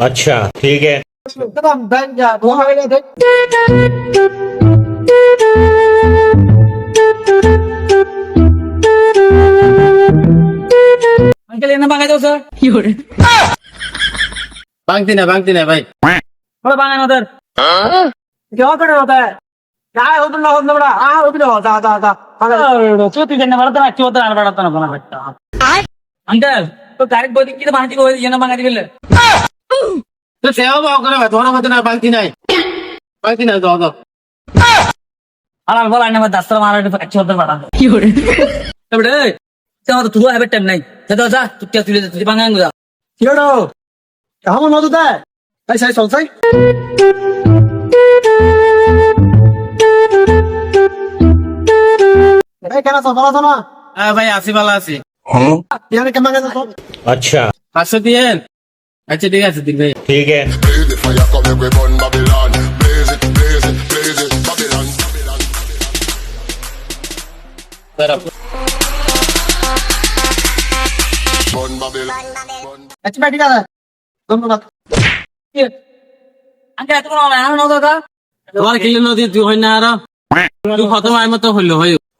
अच्छा ठीक ये ना सर बांगती ना बांगती ना भाई बड़ा ना उधर क्या होता है అంకల్ కరెక్ట్ బతికి మంచి పోయింది మంగతి వెళ్ళి సేవ బాగున్నా దూరం పంక్తినాయి పంక్తినాయి దోదం అలా అనుకోవాలండి మరి దసరా మారాడు ఖర్చు వద్ద పడాలి ఇప్పుడు తర్వాత తువ్వ పెట్టండి నాయి చదవదా తుట్టా తులేదు తుది పంగా ఏడు కామన్ అవుతుందా సై సై సై কেন হ্যাঁ ভাই আছি আছি। আচ্ছা, আচ্ছা। ঠিক আছে দিন দাদা? তোমার খেলে নদী তুই হয় না আর। হ্যাঁ। তুই প্রথম আইমতো হইল হয়।